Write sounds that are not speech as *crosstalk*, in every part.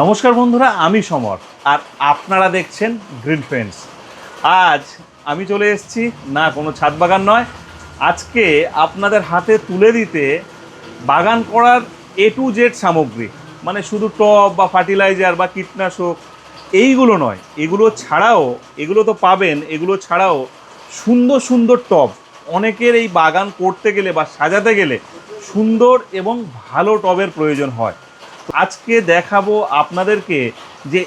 নমস্কার বন্ধুরা, আমি সমর, আর আপনারা দেখছেন গ্রিন ফ্রেন্ডস আজ আমি চলে এসেছি, না, কোনো ছাদ বাগান নয়। আজকে আপনাদের হাতে তুলে দিতে বাগান করার এ টু জেড সামগ্রী মানে শুধু টব বা ফার্টিলাইজার বা কীটনাশক, এইগুলো নয়। এগুলো ছাড়াও, এগুলো তো পাবেন, এগুলো ছাড়াও সুন্দর সুন্দর টব। অনেকের এই বাগান করতে গেলে বা সাজাতে গেলে সুন্দর এবং ভালো টবের প্রয়োজন হয়। আজকে দেখাবো আপনাদেরকে যে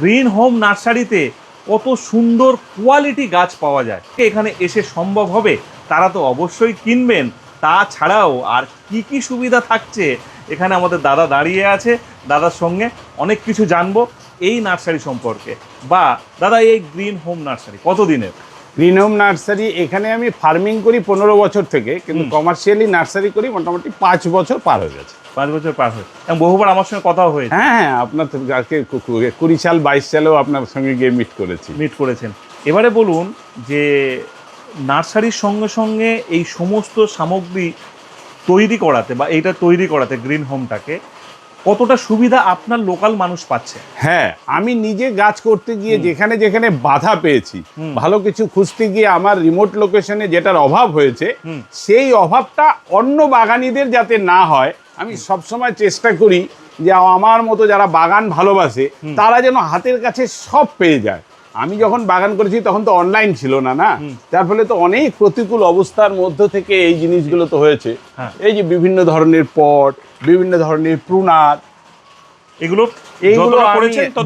গ্রিন হোম নার্সারিতে কত সুন্দর কোয়ালিটি গাছ পাওয়া যায়। এখানে এসে সম্ভব হবে, তারা তো অবশ্যই কিনবেন। তাছাড়াও আর কি কি সুবিধা থাকছে, এখানে আমাদের দাদা দাঁড়িয়ে আছে। দাদার সঙ্গে অনেক কিছু জানব এই নার্সারি সম্পর্কে। বা দাদা, এই গ্রিন হোম নার্সারি কতদিনের? গ্রিন হোম নার্সারি এখানে আমি ফার্মিং করি পনেরো বছর থেকে কিন্তু কমার্শিয়ালি নার্সারি করি মোটামুটি পাঁচ বছর পার হয়ে গেছে। পাঁচ বছর পার হয়ে এবং বহুবার আমার সঙ্গে কথা হয়েছে। হ্যাঁ হ্যাঁ আপনার আজকে কুড়ি সাল বাইশ সালেও আপনার সঙ্গে গিয়ে মিট করেছি। মিট করেছেন। এবারে বলুন যে নার্সারির সঙ্গে সঙ্গে এই সমস্ত সামগ্রী তৈরি করাতে বা এইটা তৈরি করাতে গ্রিন হোমটাকে কতটা সুবিধা আপনার লোকাল মানুষ পাচ্ছে? হ্যাঁ আমি নিজে গাছ করতে গিয়ে যেখানে যেখানে বাধা পেয়েছি ভালো কিছু খুঁজতে গিয়ে আমার রিমোট লোকেশনে যেটার অভাব হয়েছে সেই অভাবটা অন্য বাগানিদের যাতে না হয় আমি সবসময় চেষ্টা করি যে আমার মতো যারা বাগান ভালোবাসে তারা যেন হাতের কাছে সব পেয়ে যায়। আমি যখন বাগান করেছি তখন তো অনলাইন ছিল না না? যার ফলে তো অনেক প্রতিকূল অবস্থার মধ্য থেকে এই জিনিসগুলো তো হয়েছে। হ্যাঁ। এই যে বিভিন্ন ধরনের পট বিভিন্ন ধরনের প্রুনার এগুলো এইগুলো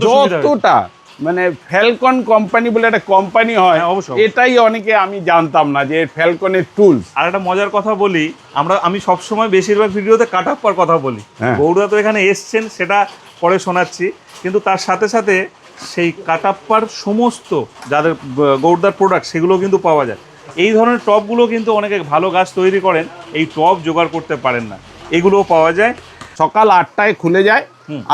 যতটা মানে ফ্যালকন কোম্পানি বলে একটা কোম্পানি হয় হ্যাঁ। এটাই অনেকে আমি জানতাম না যে ফ্যালকনের টুলস আর একটা মজার কথা বলি আমরা আমি সবসময় বেশিরভাগ ভিডিওতে কাটাপ্পার কথা বলি। হ্যাঁ। গৌড়া তো এখানে এসছেন সেটা পরে শোনাচ্ছি। কিন্তু তার সাথে সাথে সেই কাটাপ্পার সমস্ত যাদের গৌড়দার প্রোডাক্ট সেগুলো কিন্তু পাওয়া যায়। এই ধরনের টবগুলো কিন্তু অনেকে ভালো গাছ তৈরি করেন এই টব জোগাড় করতে পারেন না। এগুলোও পাওয়া যায়। সকাল আটটায় খুলে যায়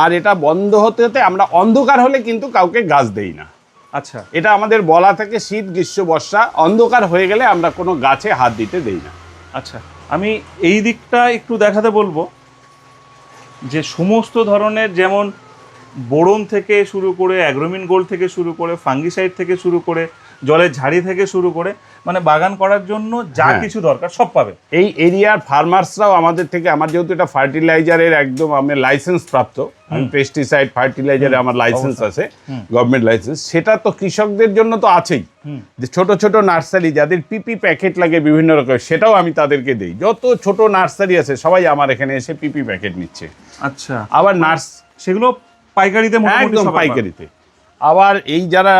আর এটা বন্ধ হতে হতে আমরা অন্ধকার হলে কিন্তু কাউকে গাছ দেই না। আচ্ছা। এটা আমাদের বলা থাকে শীত গ্রীষ্ম বর্ষা অন্ধকার হয়ে গেলে আমরা কোনো গাছে হাত দিতে দেই না। আচ্ছা আমি এই দিকটা একটু দেখাতে বলব। যে সমস্ত ধরনের যেমন বোরন থেকে শুরু করে অ্যাগ্রোমিন গোল্ড থেকে শুরু করে ফাঙ্গিসাইড থেকে শুরু করে জলের ঝাড়ি থেকে শুরু করে মানে বাগান করার জন্য যা হ্যাঁ। কিছু দরকার সব পাবে এই এরিয়ার ফার্মার্সরাও আমাদের থেকে আমার যেহেতু এটা ফার্টিলাইজারের একদম আমি লাইসেন্স প্রাপ্ত আমি পেস্টিসাইড ফার্টিলাইজারে আমার লাইসেন্স আছে গভর্নমেন্ট লাইসেন্স সেটা তো কৃষকদের জন্য তো আছেই। যে ছোট ছোট নার্সারি যাদের পিপি প্যাকেট লাগে বিভিন্ন রকমের সেটাও আমি তাদেরকে দিই। যত ছোট নার্সারি আছে সবাই আমার এখানে এসে পিপি প্যাকেট নিচ্ছে। আচ্ছা। আবার নার্স সেগুলো পাইকারিতে একদম পাইকারিতে। আবার এই যারা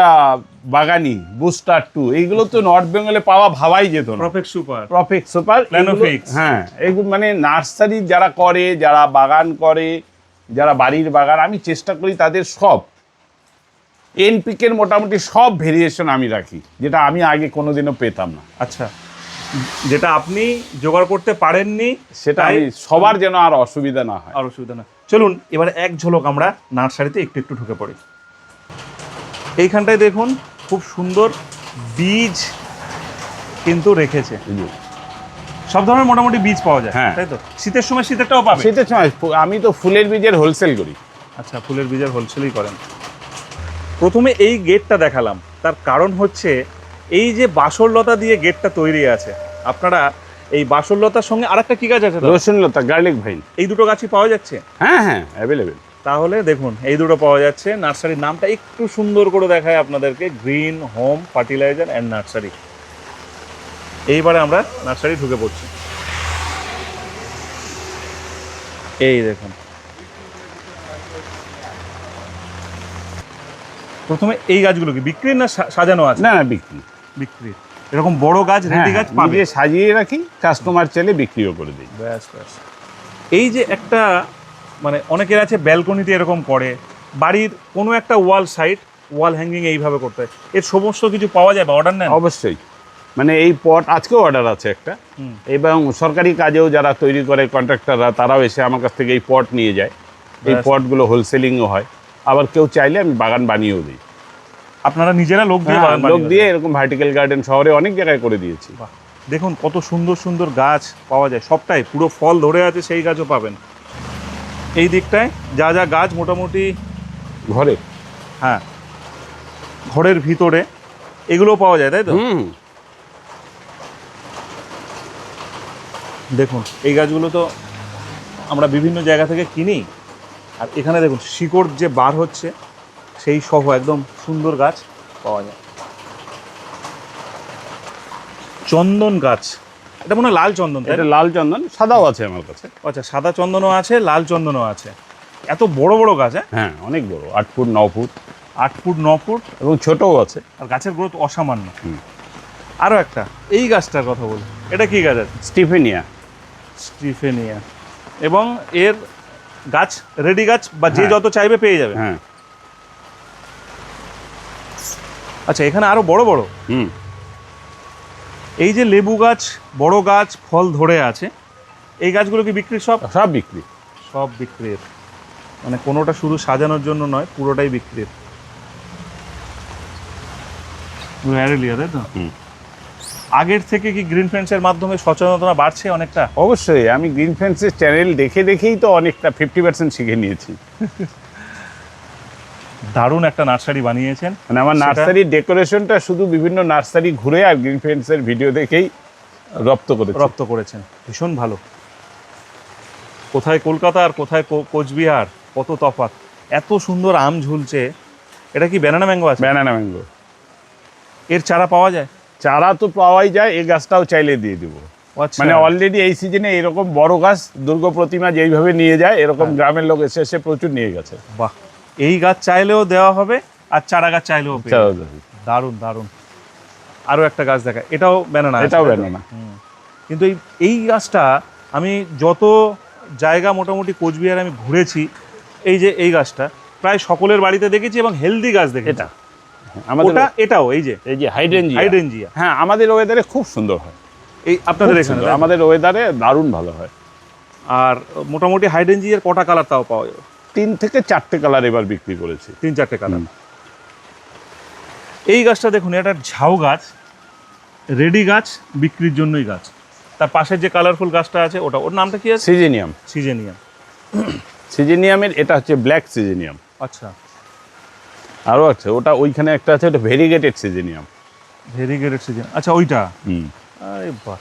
বাগানি বুস্টার টু এইগুলো তো নর্থ বেঙ্গলে পাওয়া ভাবাই যেত না। Perfect super perfect super. হ্যাঁ এগুলো মানে নার্সারি যারা করে যারা বাগান করে যারা বাড়ির বাগান আমি চেষ্টা করি তাদের সব এনপিকের মোটামুটি সব ভেরিয়েশন আমি রাখি যেটা আমি আগে কোনোদিনও পেতাম না। আচ্ছা যেটা আপনি জোগাড় করতে পারেননি সেটা সবার যেন আর অসুবিধা না হয়। আর অসুবিধা না। চলুন এবার এক ঝলক আমরা নার্সারিতে একটু একটু ঢুকে পড়ি। এইখানটায় দেখুন খুব সুন্দর বীজ কিন্তু রেখেছে। সব ধরনের মোটামুটি বীজ পাওয়া যায় হ্যাঁ। তাই তো? শীতের সময় শীতেরটাও পাবে শীতের সময় আমি তো ফুলের বীজের হোলসেল করি। আচ্ছা ফুলের বীজের হোলসেলই করেন। প্রথমে এই গেটটা দেখালাম। তার কারণ হচ্ছে এই যে বাসরলতা দিয়ে গেটটা তৈরি আছে আপনারা এই বাসরলতার সঙ্গে আরেকটা কি গাছ আছে দাদা? রসুন লতা গার্লিক ভাইন এই দুটো গাছই পাওয়া যাচ্ছে? হ্যাঁ হ্যাঁ অ্যাভেলেবেল তাহলে দেখুন এই দুটো পাওয়া যাচ্ছে। নার্সারির নামটা একটু সুন্দর করে দেখায় আপনাদেরকে। Green home fertiliser and nursery এইবারে আমরা নার্সারি ঢুকে পড়ছি। এই দেখুন। প্রথমে এই গাছগুলো কি বিক্রি না সাজানো আছে? না না বিক্রি। বিক্রি এরকম বড় গাছ হ্যাঁ রেডি গাছ পাবে। সাজিয়ে রাখি কাস্টমার চাইলে বিক্রিও করে দিই। ব্যাস ব্যাস। এই যে একটা মানে অনেকের আছে ব্যালকনিতে এরকম করে বাড়ির কোনো একটা ওয়াল সাইড ওয়াল হ্যাঙ্গিং এইভাবে করতে হয়। এর সমস্ত কিছু পাওয়া যায় বা অর্ডার নেন? অবশ্যই। মানে এই পট আজকেও অর্ডার আছে একটা। এবং সরকারি কাজেও যারা তৈরি করে কন্ট্রাক্টররা তারাও এসে আমার কাছ থেকে এই পট নিয়ে যায়। এই পটগুলো হোলসেলিংও হয়। আবার কেউ চাইলে আমি বাগান বানিয়েও দিই। আপনারা নিজেরা লোক দিয়ে হ্যাঁ, বাগান লোক দিয়ে এরকম ভার্টিক্যাল গার্ডেন শহরে অনেক জায়গায় করে দিয়েছি। বাহ, দেখুন কত সুন্দর সুন্দর গাছ পাওয়া যায় সবটাই পুরো ফল ধরে আছে সেই গাছও পাবেন। এই দিকটায় যা যা গাছ মোটামুটি ঘরে? হ্যাঁ ঘরের ভিতরে এগুলো পাওয়া যায় তাই তো? হুম। দেখুন এই গাছগুলো তো আমরা বিভিন্ন জায়গা থেকে কিনি। আর এখানে দেখুন শিকড় যে বার হচ্ছে সেই সহ একদম সুন্দর গাছ পাওয়া যায়। চন্দন গাছ। এটা মনে হয় লাল চন্দন এটা লাল চন্দন সাদাও আছে আমার কাছে। আচ্ছা সাদা চন্দনও আছে লাল চন্দনও আছে। এত বড় বড় গাছ হ্যাঁ? হ্যাঁ অনেক বড় আট ফুট ন ফুট। আট ফুট ন ফুট। এবং ছোটও আছে। আর গাছের গ্রোথ অসামান্য। হুম। আরও একটা এই গাছটার কথা বলি। এটা কি গাছ? আছে স্টিফেনিয়া। স্টিফেনিয়া। এবং এর গাছ রেডি গাছ বা যে হ্যাঁ। যত চাইবে পেয়ে যাবে। হ্যাঁ। আচ্ছা এখানে আরও বড় বড়। হুম। এই যে লেবু গাছ বড় গাছ ফল ধরে আছে এই গাছগুলো কি বিক্রি সব? সব বিক্রি। সব বিক্রির। মানে কোনোটা শুধু সাজানোর জন্য নয় পুরোটাই বিক্রির। অ্যারেলিয়া তাই তো? আগের থেকে কি গ্রিন ফ্রেন্ডসের মাধ্যমে সচেতনতা বাড়ছে অনেকটা? অবশ্যই আমি গ্রিন ফেন্সের চ্যানেল দেখে দেখেই তো অনেকটা ফিফটি পার্সেন্ট শিখে নিয়েছি। *laughs* দারুণ একটা নার্সারি বানিয়েছেন। মানে আমার নার্সারির ডেকোরেশনটা শুধু বিভিন্ন নার্সারি ঘুরে আর গ্রিন ফেন্সের ভিডিও দেখেই রপ্ত করে রপ্ত করেছেন। ভীষণ ভালো। কোথায় কলকাতা আর কোথায় কোচবিহার? কত তফাৎ। এত সুন্দর আম ঝুলছে। এটা কি ব্যানানা ম্যাঙ্গো আছে? ব্যানানা ম্যাঙ্গো এর চারা পাওয়া যায়? চারা তো পাওয়াই যায় এই গাছটাও চাইলে দিয়ে দিব। আচ্ছা। মানে অলরেডি এই সিজনে এরকম বড় গাছ দুর্গ প্রতিমা যেইভাবে নিয়ে যায় এরকম গ্রামের লোক এসে এসে প্রচুর নিয়ে গেছে। বাহ। এই গাছ চাইলেও দেওয়া হবে আর চারা গাছ চাইলেও। দারুণ দারুণ। আরও একটা গাছ দেখা এটাও ব্যানানা এটাও ব্যানানা কিন্তু এই এই গাছটা আমি যত জায়গা মোটামুটি কোচবিহারে আমি ঘুরেছি এই যে এই গাছটা প্রায় সকলের বাড়িতে দেখেছি এবং হেলদি গাছ দেখেছি। এটা। আমাদের ওটা এটাও এই যে। এই যে হাইডেনজিয়া হাইডেনজিয়া হ্যাঁ আমাদের ওয়েদারে খুব সুন্দর হয়। এই আপনাদের এখানে। আমাদের ওয়েদারে দারুণ ভালো হয়। আর মোটামুটি হাইডেনজিয়ার কটা কালার তাও পাওয়া যাবে? তিন থেকে চারটে কালার এবার বিক্রি করেছি। তিন চারটে কালার এই গাছটা দেখুন এটা ঝাউ গাছ রেডি গাছ বিক্রির জন্যই গাছ। তার পাশের যে কালারফুল গাছটা আছে ওটা ওর নামটা কি আছে? সিজেনিয়াম। সিজেনিয়াম। সিজেনিয়ামের এটা হচ্ছে ব্ল্যাক সিজেনিয়াম। আচ্ছা। আরও আছে ওটা ওইখানে একটা আছে ওটা ভেরিগেটেড সিজেনিয়াম। ভেরিগেটেড সিজন আচ্ছা ওইটা? হুম। আরে বাহ।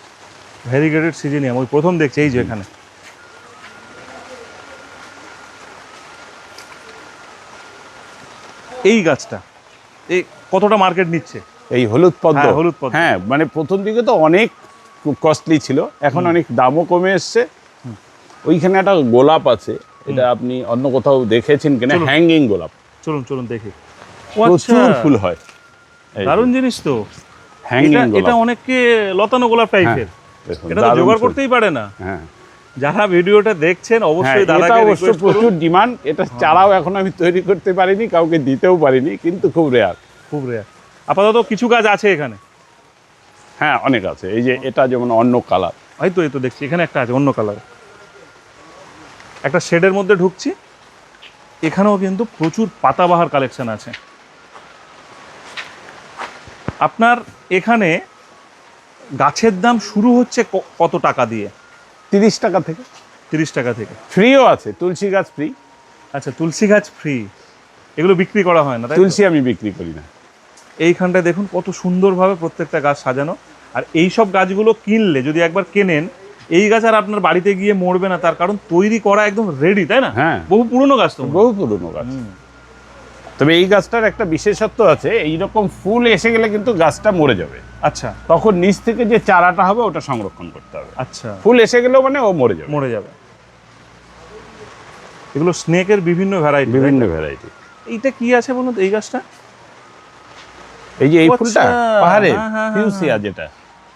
ভেরিগেটেড সিজেনিয়াম ওই প্রথম দেখছি এই যে এখানে। এই গাছটা এই কতটা মার্কেট নিচ্ছে? এই হলুদ পদ্ম। হ্যাঁ, হলুদ পদ্ম। হ্যাঁ মানে প্রথম দিকে তো অনেক কস্টলি ছিল এখন অনেক দামও কমে এসছে। ওইখানে একটা গোলাপ আছে এটা আপনি অন্য কোথাও দেখেছেন কিনা। হ্যাঙ্গিং গোলাপ। চলুন চলুন দেখি। প্রচুর আচ্ছা, ফুল হয়। দারুণ জিনিস তো। হ্যাঙ্গিং এটা এটা অনেককে লতানো গোলাপ টাইপের এটা তো জোগাড় করতেই পারে না। হ্যাঁ। যারা ভিডিওটা দেখছেন হ্যাঁ অবশ্যই দাদাকে অবশ্য প্রচুর ডিমান্ড এটা চারাও এখন আমি তৈরি করতে পারিনি কাউকে দিতেও পারিনি কিন্তু খুব রেয়ার খুব রেয়ার আপাতত কিছু গাছ আছে এখানে? হ্যাঁ অনেক আছে। এই যে এটা যেমন অন্য কালার এই তো এই তো দেখছি এখানে একটা আছে অন্য কালার একটা শেডের মধ্যে ঢুকছি। এখানেও কিন্তু প্রচুর পাতাবাহার কালেকশন আছে। আপনার এখানে গাছের দাম শুরু হচ্ছে কত টাকা দিয়ে? তিরিশ টাকা থেকে। তিরিশ টাকা থেকে। ফ্রিও আছে তুলসী গাছ ফ্রি আচ্ছা তুলসী গাছ ফ্রি এগুলো বিক্রি করা হয় না? তুলসী আমি বিক্রি করি না। এইখানটায় দেখুন কত সুন্দরভাবে প্রত্যেকটা গাছ সাজানো। আর এই সব গাছগুলো কিনলে যদি একবার কেনেন এই গাছ আর আপনার বাড়িতে গিয়ে মরবে না তার কারণ তৈরি করা একদম রেডি তাই না? হ্যাঁ। বহু পুরনো গাছ তো বহু পুরনো গাছ। তবে এই গাছটার একটা বিশেষত্ব আছে এইরকম ফুল এসে গেলে কিন্তু গাছটা মরে যাবে। আচ্ছা। তখন নিচ থেকে যে চারাটা হবে ওটা সংরক্ষণ করতে হবে। আচ্ছা। ফুল এসে গেলেও মানে ও মরে যাবে। মরে যাবে। এগুলো স্নেকের বিভিন্ন ভ্যারাইটি বিভিন্ন ভ্যারাইটি এইটা কি আছে বলুন তো এই গাছটা? এই যে এই ফুলটা আচ্ছা, পাহাড়ে হ্যাঁ, হ্যাঁ, ফিউসিয়া যেটা।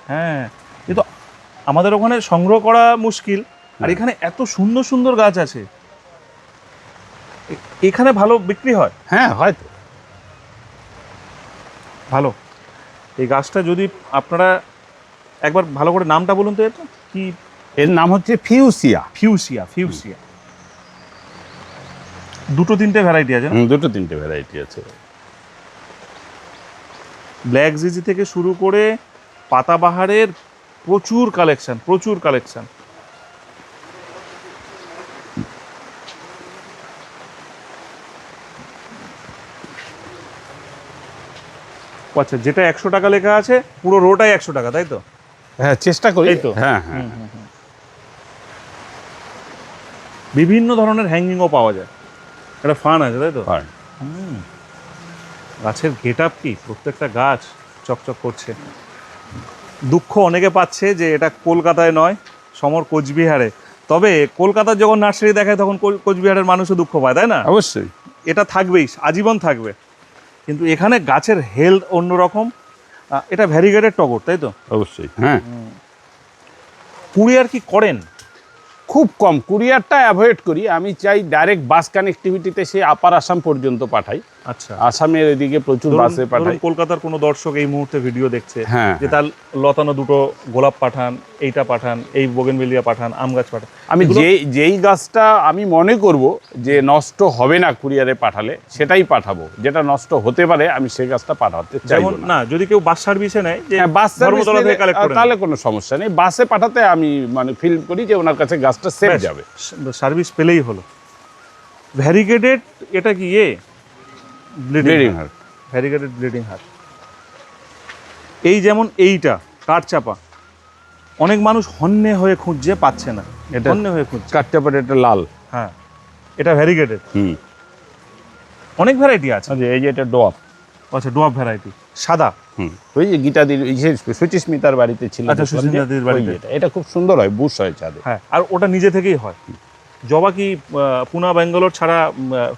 হ্যাঁ। এ তো আমাদের ওখানে সংগ্রহ করা মুশকিল। আর এখানে এত সুন্দর সুন্দর গাছ আছে। এখানে ভালো বিক্রি হয়? হ্যাঁ হয়তো ভালো। এই গাছটা যদি আপনারা একবার ভালো করে নামটা বলুন তো এটা কি? এর নাম হচ্ছে ফিউসিয়া। ফিউসিয়া ফিউসিয়া। দুটো তিনটে ভ্যারাইটি আছে দুটো তিনটে ভ্যারাইটি আছে। ব্ল্যাক জিজি থেকে শুরু করে পাতাবাহারের প্রচুর কালেকশন প্রচুর কালেকশন আচ্ছা যেটা একশো টাকা লেখা আছে পুরো রোটাই একশো টাকা তাই তো? হ্যাঁ চেষ্টা করি। এই তো? হ্যাঁ হ্যাঁ। বিভিন্ন ধরনের হ্যাঙ্গিংও পাওয়া যায়। একটা ফান আছে তাই তো? হয়। গাছের গেট আপ কি? প্রত্যেকটা গাছ চকচক করছে। দুঃখ অনেকে পাচ্ছে যে এটা কলকাতায় নয় সমর কোচবিহারে। তবে কলকাতার যখন নার্সারি দেখায় তখন কোচবিহারের মানুষও দুঃখ পায় তাই না? অবশ্যই। এটা থাকবেই আজীবন থাকবে। কিন্তু এখানে গাছের হেলথ অন্যরকম। এটা ভ্যারিগেটেড টগর তাই তো? অবশ্যই হ্যাঁ। কুরিয়ার কি করেন? খুব কম কুরিয়ারটা অ্যাভয়েড করি। আমি চাই ডাইরেক্ট বাস কানেক্টিভিটিতে সে আপার আসাম পর্যন্ত পাঠাই। আচ্ছা। আসামের এদিকে প্রচুর বাসে পাঠাই কলকাতার কোনো দর্শক এই মুহূর্তে ভিডিও দেখছে হ্যাঁ, যে তার লতানো দুটো গোলাপ পাঠান এইটা পাঠান এই বোগেনভেলিয়া পাঠান আম গাছ পাঠান। আমি এগুলো- যেই যেই গাছটা আমি মনে করব যে নষ্ট হবে না কুরিয়ারে পাঠালে সেটাই পাঠাবো। যেটা নষ্ট হতে পারে আমি সেই গাছটা পাঠাতে যেমন না। যদি কেউ বাস সার্ভিসে নেয় যে হ্যাঁ, বাস তাহলে কোনো সমস্যা নেই। বাসে পাঠাতে আমি মানে ফিল করি যে ওনার কাছে গাছটা সেভ যাবে। সার্ভিস পেলেই হলো। ভ্যারিগেটেড এটা কি ইয়ে? Bleeding heart variegated bleeding heart এই যেমন এইটা কাঠ চাপা অনেক মানুষ হন্যে হয়ে খুঁজছে পাচ্ছে না। এটা- হন্যে হয়ে খুঁজছে। কাঠচাপাটা এটা লাল। হ্যাঁ এটা ভ্যারিগেটেড হুম। অনেক ভ্যারাইটি আছে। আচ্ছা এই যে এটা ডোয়াপ আচ্ছা ডোয়াব ভ্যারাইটি সাদা। হুম। ওই যে গীতাদির সুচিস্মিতার বাড়িতে ছিল আচ্ছা, সুচিস্মিতাদির বাড়িতে। এটা। খুব সুন্দর হয় বুশ হয় চাঁদে। হ্যাঁ আর ওটা নিজে থেকেই হয়। জবা কি পুনা ব্যাঙ্গালোর ছাড়া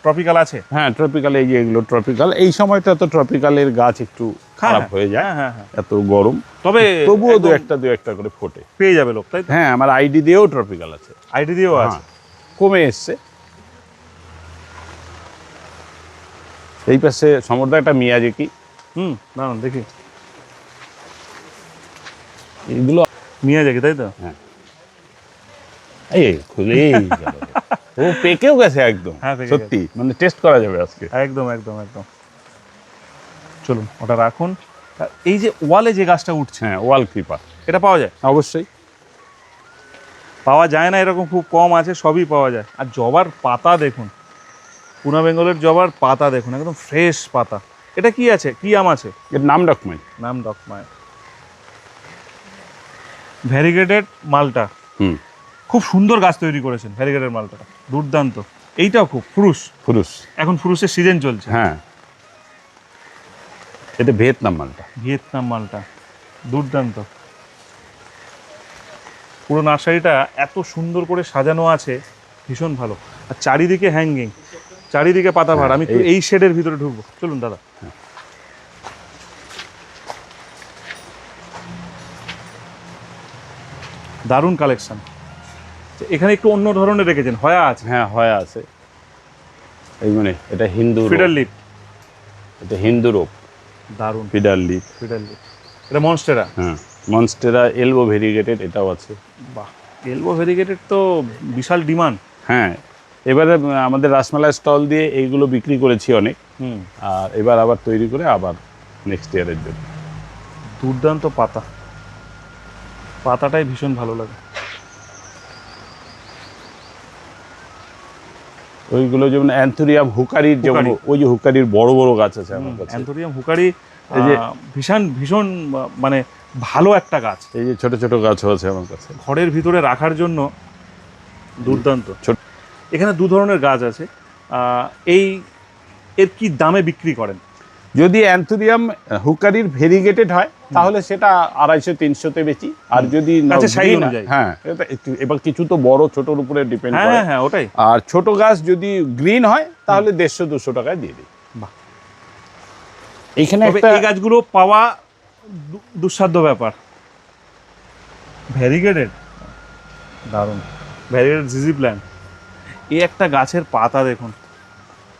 ট্রপিক্যাল আছে? হ্যাঁ ট্রপিক্যাল এই যে এগুলো ট্রপিক্যাল এই সময়টা তো ট্রপিক্যালের গাছ একটু খারাপ হ্যাঁ, হয়ে যায় হ্যাঁ হ্যাঁ হ্যাঁ। এত গরম। তবে তবুও দু একটা দু একটা করে ফোটে। পেয়ে যাবে লোক তাই হ্যাঁ আমার আইডি দিয়েও ট্রপিক্যাল আছে। আইডি দিয়েও আছে? হ্যাঁ, কমে এসছে। এই পাশে সমর্দা একটা মিয়াজেকি। হুম দাঁড়ান দেখি। এগুলো নিয়ে যাকে তাই তো? এই খুলেই গেল। ও পেকেও গেছে একদম হ্যাঁ, সত্যি মানে টেস্ট করা যাবে আজকে। একদম একদম একদম। চলুন ওটা রাখুন। আর এই যে ওয়ালে যে গাছটা উঠছে হ্যাঁ ওয়াল ক্রিপার। এটা পাওয়া যায়? অবশ্যই। পাওয়া যায় না এরকম খুব কম আছে সবই পাওয়া যায়। আর জবার পাতা দেখুন পুনা বেঙ্গলের জবার পাতা দেখুন একদম ফ্রেশ পাতা। এটা কি আছে? কি আম আছে? এর নাম ডকমাই। নাম ডকমাই। ভ্যারিগেটেড মালটা। হুম। খুব সুন্দর গাছ তৈরি করেছেন ভ্যারিগেটেড মালটাটা দুর্দান্ত। এইটাও খুব ফুরুষ ফুরুস এখন ফুরুষের সিজন চলছে। হ্যাঁ। এটা ভিয়েতনাম মালটা। ভিয়েতনাম মালটা। দুর্দান্ত। পুরো নার্সারিটা এত সুন্দর করে সাজানো আছে ভীষণ ভালো। আর চারিদিকে হ্যাঙ্গিং চারিদিকে পাতা ভাড়। আমি একটু এই- এই শেডের ভিতরে ঢুকবো। চলুন দাদা। দারুণ কালেকশন এখানে একটু অন্য ধরনের রেখেছেন হয়া আছে। হ্যাঁ হয় আছে। এই মানে এটা হিন্দু। Fiddle leaf. এটা হিন্দু রোপ। দারুণ। Fiddle leaf. Fiddle leaf. এটা মনস্টেরা? হ্যাঁ মনস্টেরা এলবো ভেরিগেটেড এটাও আছে। বাহ এলবো ভেরিগেটেড তো বিশাল ডিমান্ড। হ্যাঁ এবারে আমাদের রাসমেলার স্টল দিয়ে এইগুলো বিক্রি করেছি অনেক। হুম। আর এবার আবার তৈরি করে আবার নেক্সট ইয়ারের জন্য। দুর্দান্ত পাতা। পাতাটাই ভীষণ ভালো লাগে। ওইগুলো যেমন অ্যান্থোরিয়াম হুকারির যেমন ওই যে হুকারির বড় বড় গাছ আছে আমার কাছে। অ্যান্থোরিয়াম হুকারি এই যে- ভীষণ ভীষণ মানে ভালো একটা গাছ। এই যে ছোট ছোট গাছও আছে আমার কাছে। ঘরের ভিতরে রাখার জন্য দুর্দান্ত। এখানে দু ধরনের গাছ আছে। এই এর কি দামে বিক্রি করেন? যদি অ্যান্থোরিয়াম হুকারির ভেরিগেটেড হয় তাহলে সেটা আড়াইশো তিনশোতে বেশি। আর যদি green হয়- এবার কিছু তো বড় ছোটর উপরে ডিপেন্ড হ্যাঁ করে। হ্যাঁ হ্যাঁ ওটাই। আর ছোট গাছ যদি গ্রিন হয় তাহলে দেড়শো দুশো টাকায় দিয়ে দিই। এইখানে একটা এই গাছগুলো পাওয়া দুঃসাধ্য ব্যাপার। ভ্যারিগেটেড দারুণ। ভ্যারিগেটেড জিজি প্ল্যান্ট এই একটা গাছের পাতা দেখুন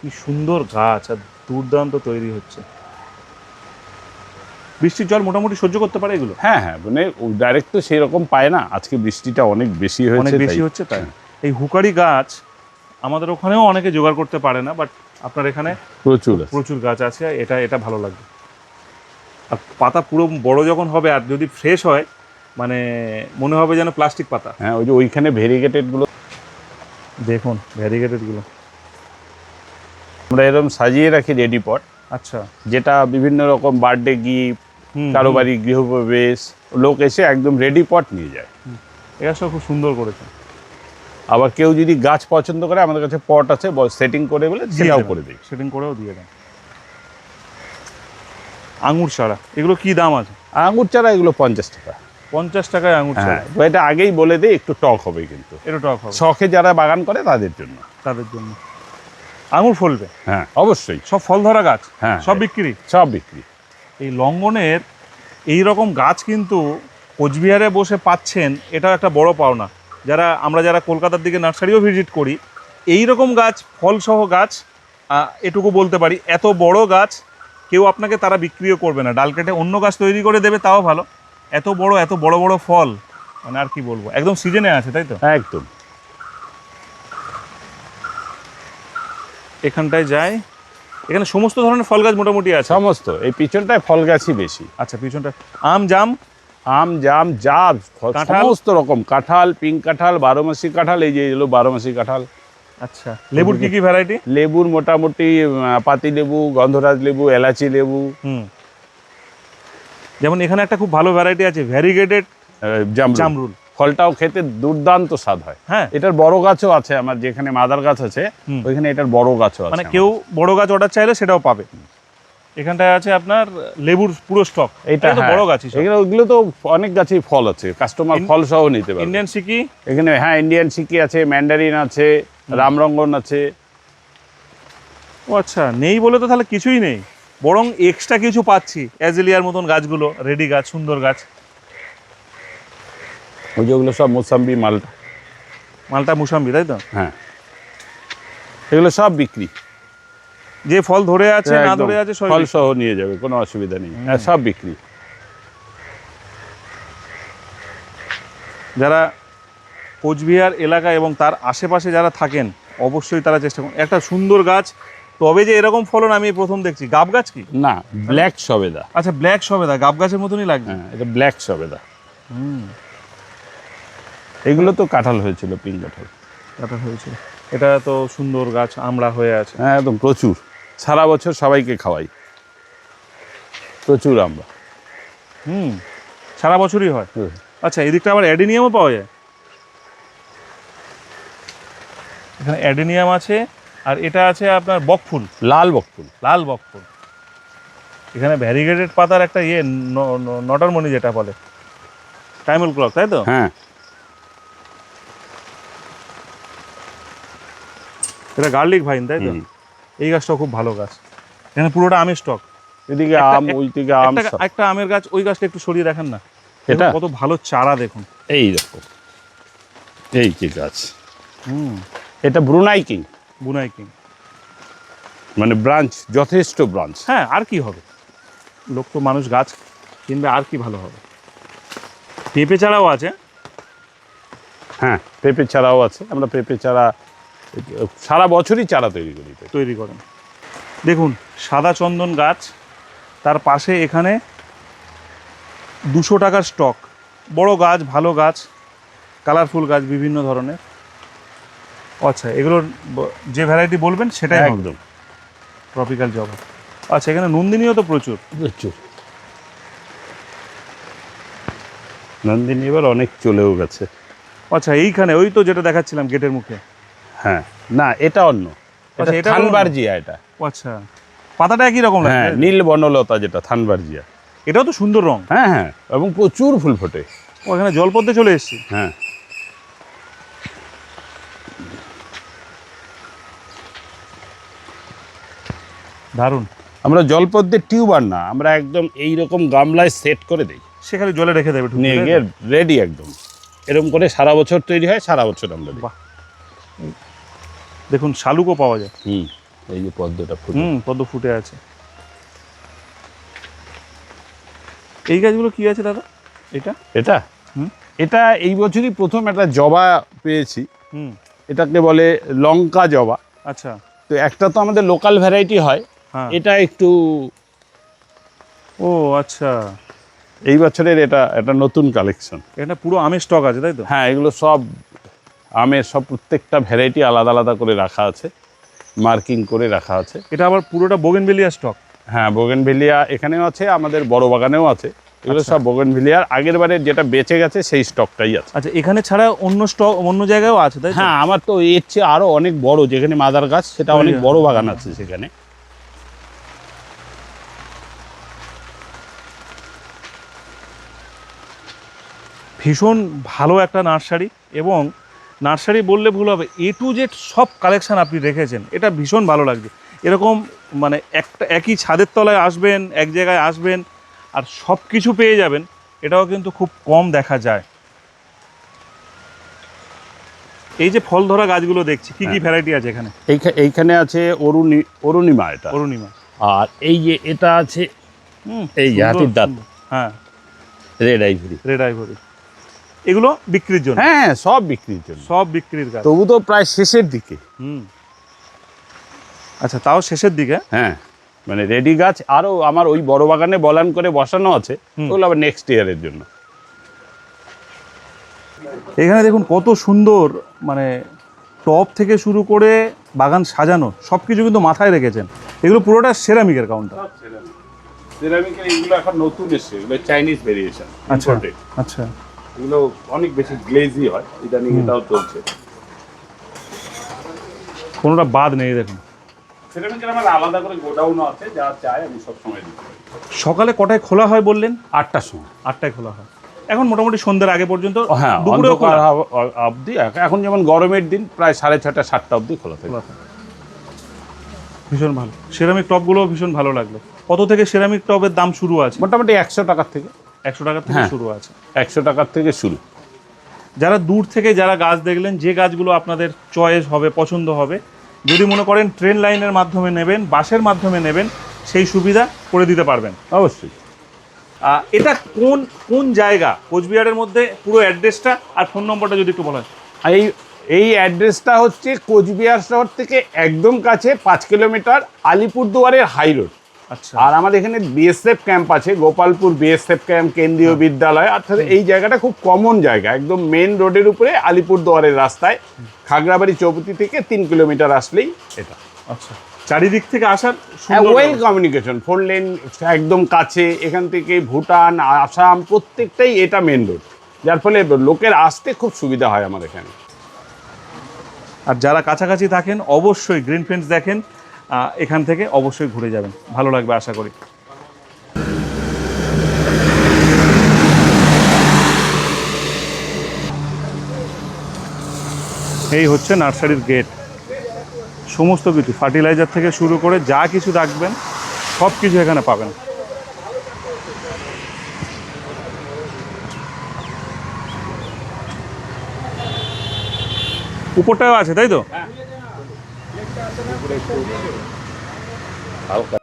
কি সুন্দর গাছ আর দুর্দান্ত তৈরি হচ্ছে। বৃষ্টির জল মোটামুটি সহ্য করতে পারে এগুলো? হ্যাঁ হ্যাঁ মানে ডাইরেক্ট তো সেই রকম পায় না। আজকে বৃষ্টিটা অনেক বেশি হয়েছে অনেক বেশি হচ্ছে তাই। এই হুকারি গাছ আমাদের ওখানেও অনেকে জোগাড় করতে পারে না বাট আপনার এখানে প্রচুর প্রচুর গাছ আছে এটা এটা ভালো লাগবে। আর পাতা পুরো বড় যখন হবে আর যদি ফ্রেশ হয় মানে মনে হবে যেন প্লাস্টিক পাতা। হ্যাঁ ওই যে ওইখানে ভেরিগেটেডগুলো। দেখুন ভ্যারিগেটেডগুলো। আমরা এরকম সাজিয়ে রাখি রেডি পট আচ্ছা। যেটা বিভিন্ন রকম বার্থডে গিফট কারও বাড়ি গৃহপ্রবেশ লোক এসে একদম রেডি পট নিয়ে যায়। এই সব খুব সুন্দর করেছে আবার কেউ যদি গাছ পছন্দ করে আমাদের কাছে পট আছে সেটিং করে বলে সেটাও করে দিই সেটিং করেও দিয়ে দেন। আঙুর চারা এগুলো কি দাম আছে? আঙুর চারা এগুলো পঞ্চাশ টাকা। পঞ্চাশ টাকায় আঙুর চারা। হ্যাঁ এটা আগেই বলে দিই একটু টক হবে কিন্তু। এটা টক হবে। শখে যারা বাগান করে তাদের জন্য। তাদের জন্য। আঙুর ফলবে? হ্যাঁ অবশ্যই। সব ফল ধরা গাছ? হ্যাঁ সব বিক্রি? সব বিক্রি। এই লঙ্ঘনের এই রকম গাছ কিন্তু কোচবিহারে বসে পাচ্ছেন এটাও একটা বড় পাওনা। যারা আমরা যারা কলকাতার দিকে নার্সারিও ভিজিট করি এই রকম গাছ ফলসহ গাছ এটুকু বলতে পারি এত বড় গাছ কেউ আপনাকে তারা বিক্রিও করবে না। ডাল কেটে অন্য গাছ তৈরি করে দেবে তাও ভালো। এত বড় এত বড় বড় ফল মানে আর কি বলব? একদম সিজনে আছে তাই তো? একদম। এখানটায় যায় এখানে সমস্ত ধরনের ফল গাছ মোটামুটি আছে? সমস্ত। এই পিছনটায় ফল গাছই বেশি। আচ্ছা পিছনটা আম জাম? আম জাম যা? সমস্ত রকম। কাঁঠাল পিঙ্ক কাঁঠাল বারো মাসি কাঁঠাল এই যে এলো বারো মাসি কাঁঠাল। আচ্ছা লেবুর কি কি ভ্যারাইটি লেবুর মোটামুটি পাতি লেবু গন্ধরাজ লেবু এলাচি লেবু। হুম। যেমন এখানে একটা খুব ভালো ভ্যারাইটি আছে ভ্যারিগেটেড জামরুল। ফলটাও খেতে দুর্দান্ত স্বাদ হয়। হ্যাঁ। এটার বড় গাছও আছে আমার যেখানে মাদার গাছ আছে। ওইখানে এটার বড় গাছও আছে মানে কেউ বড় গাছ অর্ডার চাইলে সেটাও পাবে। এখানটায় আছে আপনার লেবুর পুরো স্টক। এটা তো হ্যাঁ। বড় গাছই। এগুলো ওগুলো তো অনেক গাছেই ফল আছে কাস্টমার ফল সহ নিতে পারবে। ইন্ডিয়ান সিকি? এখানে হ্যাঁ ইন্ডিয়ান সিকি আছে ম্যান্ডারিন আছে রামরঙ্গন আছে। ও আচ্ছা নেই বলে তো তাহলে কিছুই নেই। বরং এক্সট্রা কিছু পাচ্ছি। অ্যাজেলিয়ার মতন গাছগুলো রেডি গাছ সুন্দর গাছ। ওই যেগুলো সব মোসাম্বি মালটা মালটা মুসাম্বি তাই তো? হ্যাঁ। এগুলো সব বিক্রি। যে ফল ধরে আছে না ধরে আছে সব ফল সহ নিয়ে যাবে কোনো অসুবিধা নেই। হ্যাঁ, সব বিক্রি। যারা কোচবিহার এলাকা এবং তার আশেপাশে যারা থাকেন অবশ্যই তারা চেষ্টা করুন। একটা সুন্দর গাছ তবে যে এরকম ফলন আমি প্রথম দেখছি গাব গাছ কি? না ব্ল্যাক সবেদা। আচ্ছা ব্ল্যাক সবেদা গাব গাছের মতনই লাগবে হ্যাঁ এটা ব্ল্যাক সবেদা। হুম। এগুলো তো কাঁঠাল হয়েছিল পিঙ্ক কাঁঠাল। কাঁঠাল হয়েছিল। এটা তো সুন্দর গাছ আমড়া হয়ে আছে। হ্যাঁ একদম প্রচুর। সারা বছর সবাইকে খাওয়াই। প্রচুর আমরা হুম সারা বছরই হয়। আচ্ছা এদিকটা আবার অ্যাডেনিয়ামও পাওয়া যায়? এখানে অ্যাডেনিয়াম আছে আর এটা আছে আপনার বকফুল। লাল বকফুল। লাল বকফুল। এখানে ভ্যারিগেটেড পাতার একটা ইয়ে নটারমণি যেটা বলে। টাইমল ক্লক তাই তো? হ্যাঁ। এটা গার্লিক ভাইন তাই তো? এই গাছটাও খুব ভালো গাছ। এখানে পুরোটা আমের স্টক এদিকে আম এক- ওইদিকে আম একটা আমের গাছ ওই গাছটা একটু সরিয়ে দেখেন না। এটা? কত ভালো চারা দেখুন। এই দেখো। এই যে গাছ। হুম। এটা ব্রুনাই কিং বুনাই কিং মানে ব্রাঞ্চ যথেষ্ট ব্রাঞ্চ হ্যাঁ আর কি হবে? লোক তো মানুষ গাছ কিনবে আর কি ভালো হবে? পেঁপে চারাও আছে। হ্যাঁ পেঁপে চারাও আছে। আমরা পেঁপে চারা সারা বছরই চারা তৈরি করি। তৈরি করেন। দেখুন সাদা চন্দন গাছ তার পাশে এখানে দুশো টাকার স্টক বড় গাছ ভালো গাছ কালারফুল গাছ বিভিন্ন ধরনের। আচ্ছা এগুলোর যে ভ্যারাইটি বলবেন সেটাই একদম। ট্রপিক্যাল জবা। আচ্ছা এখানে নন্দিনীও তো প্রচুর। প্রচুর। নন্দিনী এবার অনেক চলেও গেছে। আচ্ছা এইখানে ওই তো যেটা দেখাচ্ছিলাম গেটের মুখে। হ্যাঁ। না এটা অন্য। এটা আচ্ছা, এটা থানবার্জিয়া এটা। আচ্ছা। পাতাটা একই রকম হ্যাঁ নীল বনলতা যেটা থানবার্জিয়া এটাও তো সুন্দর রং। হ্যাঁ হ্যাঁ এবং প্রচুর ফুল ফোটে। ও এখানে জলপদ্মে চলে এসেছি। হ্যাঁ। দারুণ। আমরা জলপদ্মের টিউবার না আমরা একদম এই রকম গামলায় সেট করে দিই। সেখানে জলে রেখে দেবে নিয়ে গিয়ে রেডি একদম। এরকম করে সারা বছর তৈরি হয় সারা বছর আমরা বাহ। দেখুন শালুকও পাওয়া যায়। হুম এই যে পদ্মটা ফুল হুম পদ্ম ফুটে আছে। এই গাছগুলো কি আছে দাদা? এটা? এটা? হুম। এটা এই বছরই প্রথম একটা জবা পেয়েছি। হুম। এটাকে বলে লঙ্কা জবা। আচ্ছা। তো একটা তো আমাদের লোকাল ভ্যারাইটি হয়। হ্যাঁ। এটা একটু ও আচ্ছা। এই বছরের এটা একটা নতুন কালেকশন এটা পুরো আমের স্টক আছে তাই তো? হ্যাঁ এগুলো সব আমের সব প্রত্যেকটা ভ্যারাইটি আলাদা আলাদা করে রাখা আছে মার্কিং করে রাখা আছে। এটা আবার পুরোটা বোগেনবেলিয়া স্টক হ্যাঁ বোগেনভেলিয়া এখানেও আছে আমাদের বড় বাগানেও আছে। এগুলো সব বোগেনভেলিয়ার আগের বারের যেটা বেঁচে গেছে সেই স্টকটাই আছে। আচ্ছা এখানে ছাড়া অন্য স্টক অন্য জায়গায়ও আছে তাই হ্যাঁ আমার তো এর চেয়ে আরও অনেক বড় যেখানে মাদার গাছ সেটা অনেক বড় বাগান আছে সেখানে। ভীষণ ভালো একটা নার্সারি এবং নার্সারি বললে ভুল হবে এ টু জেড সব কালেকশন আপনি রেখেছেন এটা ভীষণ ভালো লাগছে এরকম মানে একটা একই ছাদের তলায় আসবেন এক জায়গায় আসবেন আর সব কিছু পেয়ে যাবেন এটাও কিন্তু খুব কম দেখা যায়। এই যে ফল ধরা গাছগুলো দেখছি কি কি ভ্যারাইটি আছে এখানে? এইখা- এইখানে আছে অরুণি অরুণিমা এটা। অরুণিমা। আর এই যে এটা আছে হুম, এই হাতির দাঁত। হ্যাঁ। রেড আইভরি রেড আইভরি এগুলো বিক্রির জন্য? হ্যাঁ হ্যাঁ সব বিক্রির জন্য। সব বিক্রির গাছ তবু তো প্রায় শেষের দিকে। হুম। আচ্ছা তাও শেষের দিকে? হ্যাঁ মানে রেডি গাছ আরও আমার ওই বড় বাগানে বলান করে বসানো আছে ওগুলো আবার নেক্সট ইয়ারের জন্য। এখানে দেখুন কত সুন্দর মানে টপ থেকে শুরু করে বাগান সাজানো সব কিছু কিন্তু মাথায় রেখেছেন। এগুলো পুরোটা সেরামিকের কাউন্টার সিরামিকের এগুলো এখন নতুন এসছে এগুলো চাইনিজ ভেরিয়েশন আচ্ছা আচ্ছা। এগুলো অনেক বেশি গ্লেজি হয় ইদানিং এটাও চলছে। কোনোটা বাদ নেই দেখুন। সিরামিকের আমার আলাদা করে গোডাউনও আছে যা চাই আমি সব সময় দিতে সকালে কটায় খোলা হয় বললেন? আটটার সময় আটটায় খোলা হয়। এখন মোটামুটি সন্ধ্যার আগে পর্যন্ত হ্যাঁ দুপুরেও খোলা। অবধি। এখন যেমন গরমের দিন প্রায় সাড়ে ছটা সাতটা অবধি খোলা থাকে। খোলা থাকে। ভীষণ ভালো। সেরামিক টপগুলো ভীষণ ভালো লাগল। কত থেকে সেরামিক টপের দাম শুরু আছে? মোটামুটি একশো টাকার থেকে। একশো টাকা থেকে হ্যাঁ। শুরু আছে। একশো টাকার থেকে শুরু। যারা দূর থেকে যারা গাছ দেখলেন যে গাছগুলো আপনাদের চয়েস হবে পছন্দ হবে যদি মনে করেন ট্রেন লাইনের মাধ্যমে নেবেন বাসের মাধ্যমে নেবেন সেই সুবিধা করে দিতে পারবেন। অবশ্যই। এটা কোন কোন জায়গা? কোচবিহারের মধ্যে পুরো অ্যাড্রেসটা আর ফোন নম্বরটা যদি একটু বলা হয় আর এই এই অ্যাড্রেসটা হচ্ছে কোচবিহার শহর থেকে একদম কাছে পাঁচ কিলোমিটার আলিপুরদুয়ারের হাই রোড। আর আমাদের এখানে বিএসএফ ক্যাম্প আছে গোপালপুর বিএসএফ ক্যাম্প কেন্দ্রীয় বিদ্যালয়। অর্থাৎ এই জায়গাটা খুব কমন জায়গা একদম মেন রোডের উপরে আলিপুরদুয়ারের রাস্তায় খাগড়াবাড়ি চৌপতি থেকে তিন কিলোমিটার আসলেই এটা। আচ্ছা। চারিদিক থেকে আসার ওয়েল কমিউনিকেশন ফোর লেন একদম কাছে এখান থেকে ভুটান আসাম প্রত্যেকটাই এটা মেন রোড যার ফলে লোকের আসতে খুব সুবিধা হয় আমার এখানে। আর যারা কাছাকাছি থাকেন অবশ্যই গ্রিন ফ্রেন্ডস দেখেন। এখান থেকে অবশ্যই ঘুরে যাবেন। ভালো লাগবে আশা করি। এই হচ্ছে নার্সারির গেট। সমস্ত কিছু, ফার্টিলাইজার থেকে শুরু করে যা কিছু রাখবেন সব কিছু এখানে পাবেন। উপরটাও আছে, তাই তো? Ah, o cara.